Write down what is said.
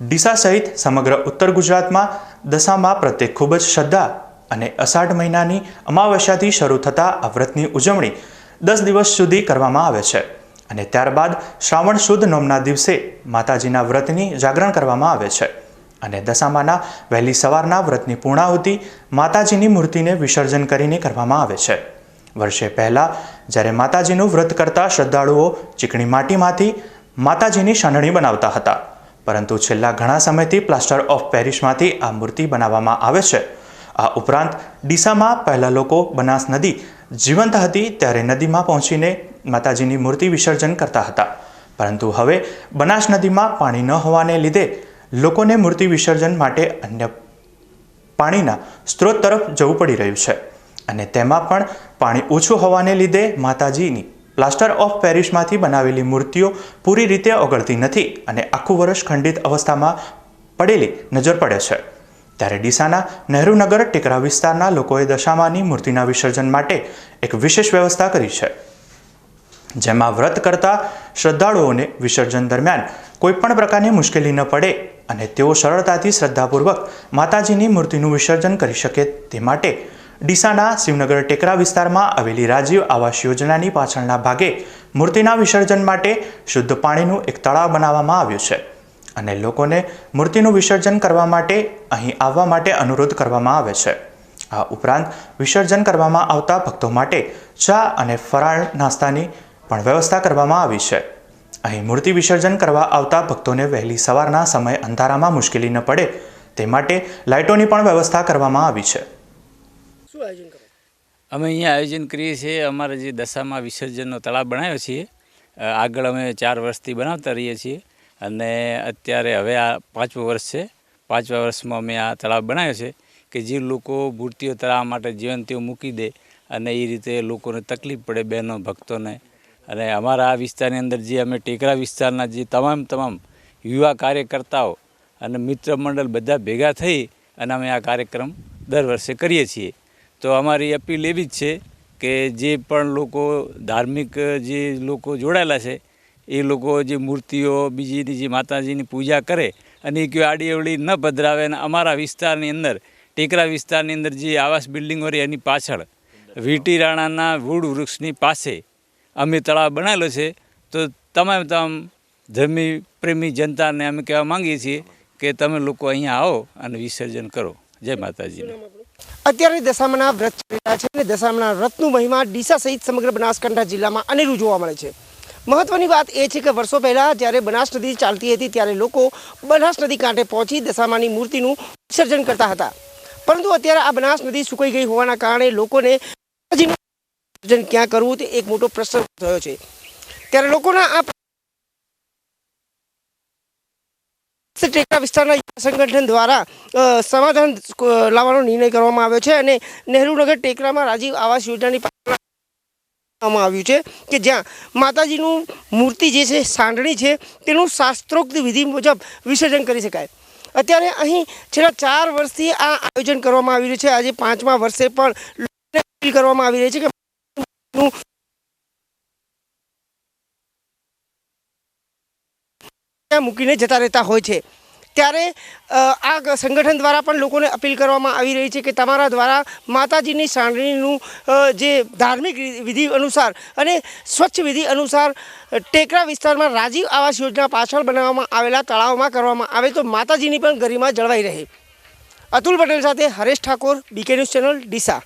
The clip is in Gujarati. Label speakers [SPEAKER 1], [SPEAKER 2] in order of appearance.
[SPEAKER 1] ડીસા સહિત સમગ્ર ઉત્તર ગુજરાતમાં દશામા પ્રત્યે ખૂબ જ શ્રદ્ધા અને અષાઢ મહિનાની અમાવસ્યાથી શરૂ થતા આ વ્રતની ઉજવણી દસ દિવસ સુધી કરવામાં આવે છે અને ત્યારબાદ શ્રાવણ સુદ નોમના દિવસે માતાજીના વ્રતની જાગરણ કરવામાં આવે છે અને દશામાના વહેલી સવારના વ્રતની પૂર્ણાહુતિ માતાજીની મૂર્તિને વિસર્જન કરીને કરવામાં આવે છે. વર્ષે પહેલાં જ્યારે માતાજીનું વ્રત કરતા શ્રદ્ધાળુઓ ચીકણી માટીમાંથી માતાજીની શણણી બનાવતા હતા પરંતુ છેલ્લા ઘણા સમયથી પ્લાસ્ટર ઓફ પેરિસમાંથી આ મૂર્તિ બનાવવામાં આવે છે. આ ઉપરાંત ડીસામાં પહેલાં લોકો બનાસ નદી જીવંત હતી, ત્યારે નદીમાં પહોંચીને માતાજીની મૂર્તિ વિસર્જન કરતા હતા. પરંતુ હવે બનાસ નદીમાં પાણી ન હોવાને લીધે લોકોને મૂર્તિ વિસર્જન માટે અન્ય પાણીના સ્ત્રોત તરફ જવું પડી રહ્યું છે. અને તેમાં પણ પાણી ઓછું હોવાને લીધે માતાજીની પ્લાસ્ટર ઓફ પેરિસમાંથી બનાવેલી મૂર્તિઓ પૂરી રીતે ઓગળતી નથી અને આખું વર્ષ ખંડિત અવસ્થામાં પડેલી નજર પડે છે. ત્યારે ડીસાના નહેરુનગર ટેકરા વિસ્તારના લોકોએ દશામાની મૂર્તિના વિસર્જન માટે એક વિશેષ વ્યવસ્થા કરી છે. જેમાં વ્રત કરતા શ્રદ્ધાળુઓને વિસર્જન દરમિયાન કોઈપણ પ્રકારની મુશ્કેલી ન પડે અને તેઓ સરળતાથી શ્રદ્ધાપૂર્વક માતાજીની મૂર્તિનું વિસર્જન કરી શકે તે માટે ડીસાના શિવનગર ટેકરા વિસ્તારમાં આવેલી રાજીવ આવાસ યોજનાની પાછળના ભાગે મૂર્તિના વિસર્જન માટે શુદ્ધ પાણીનું એક તળાવ બનાવવામાં આવ્યું છે અને લોકોને મૂર્તિનું વિસર્જન કરવા માટે અહીં આવવા માટે અનુરોધ કરવામાં આવે છે. આ ઉપરાંત વિસર્જન કરવામાં આવતા ભક્તો માટે ચા અને ફરાળ નાસ્તાની પણ વ્યવસ્થા કરવામાં આવી છે. અહીં મૂર્તિ વિસર્જન કરવા આવતા ભક્તોને વહેલી સવારના સમય અંધારામાં મુશ્કેલી ન પડે તે માટે લાઇટોની પણ વ્યવસ્થા કરવામાં આવી છે.
[SPEAKER 2] શું આયોજન કરો?
[SPEAKER 3] અમે અહીંયા આયોજન કરીએ છીએ. અમારે જે દશામાં વિસર્જનનો તળાવ બનાવ્યો છીએ આગળ અમે ચાર વર્ષથી બનાવતા રહીએ છીએ. અને અત્યારે હવે આ પાંચમું વર્ષ છે. પાંચમા વર્ષમાં અમે આ તળાવ બનાવ્યો છે કે જે લોકો મૂર્તિઓ તળાવ માટે જીવંતીઓ મૂકી દે અને એ રીતે લોકોને તકલીફ પડે બહેનો, ભક્તોને. અને અમારા આ વિસ્તારની અંદર જે અમે ટેકરા વિસ્તારના જે તમામ તમામ યુવા કાર્યકર્તાઓ અને મિત્ર મંડળ બધા ભેગા થઈ અને અમે આ કાર્યક્રમ દર વર્ષે કરીએ છીએ. તો અમારી અપીલ એવી જ છે કે જે પણ લોકો, ધાર્મિક જે લોકો જોડાયેલા છે, એ લોકો જે મૂર્તિઓ બીજીની જે માતાજીની પૂજા કરે અને એ કોઈ આડીઅવળી ન પધરાવે અને અમારા વિસ્તારની અંદર, ટેકરા વિસ્તારની અંદર જે આવાસ બિલ્ડિંગો રહી એની પાછળ, વીટી રાણાના વૂડ વૃક્ષની પાસે અમે તળાવ બનાવેલો છે. તો તમામ તમામ ધર્મી પ્રેમી જનતાને અમે કહેવા માંગીએ છીએ કે તમે લોકો અહીંયા આવો અને વિસર્જન કરો. જય માતાજીને
[SPEAKER 2] અત્યારે દશામાના વ્રત ચાલી રહ્યા છે અને દશામાના વ્રતનું મહિમા ડીસા સહિત સમગ્ર બનાસકાંઠા જિલ્લામાં અનેરું જોવા મળે છે. મહત્વની વાત એ છે કે વર્ષો પહેલાં જ્યારે બનાસ નદી ચાલતી હતી ત્યારે લોકો બનાસ નદી કાંઠે પહોંચી દશામાની મૂર્તિનું વિસર્જન કરતા હતા. પરંતુ અત્યારે આ બનાસ નદી સુકાઈ ગઈ હોવાના કારણે લોકોને વિસર્જન ક્યાં કરવું તે એક મોટો પ્રશ્ન થયો છે. ત્યારે લોકોના આ ટેકરા વિસ્તારના યુવા સંગઠન દ્વારા સમાધાન લાવવાનો નિર્ણય કરવામાં આવ્યો છે અને નહેરુનગર ટેકરામાં રાજીવ આવાસ યોજનાની કરવામાં આવ્યું છે કે જ્યાં માતાજીનું મૂર્તિ જે છે, સાંડણી છે, તેનું શાસ્ત્રોક્ત વિધિ મુજબ વિસર્જન કરી શકાય. અત્યારે અહીં છેલ્લા ચાર વર્ષથી આ આયોજન કરવામાં આવી રહ્યું છે. આજે પાંચમા વર્ષે પણ કરવામાં આવી રહી છે કે નું ત્યાં મૂકીને જતા રહેતા હોય છે. ત્યારે આ સંગઠન દ્વારા પણ લોકોને અપીલ કરવામાં આવી રહી છે કે તમારા દ્વારા માતાજીની સાંડણીનું જે ધાર્મિક વિધિ અનુસાર અને સ્વચ્છ વિધિ અનુસાર ટેકરા વિસ્તારમાં રાજીવ આવાસ યોજના પાછળ બનાવવામાં આવેલા તળાવમાં કરવામાં આવે તો માતાજીની પણ ગરિમા જળવાઈ રહે. અતુલ પટેલ સાથે Haresh Thakor BK news channel Deesa.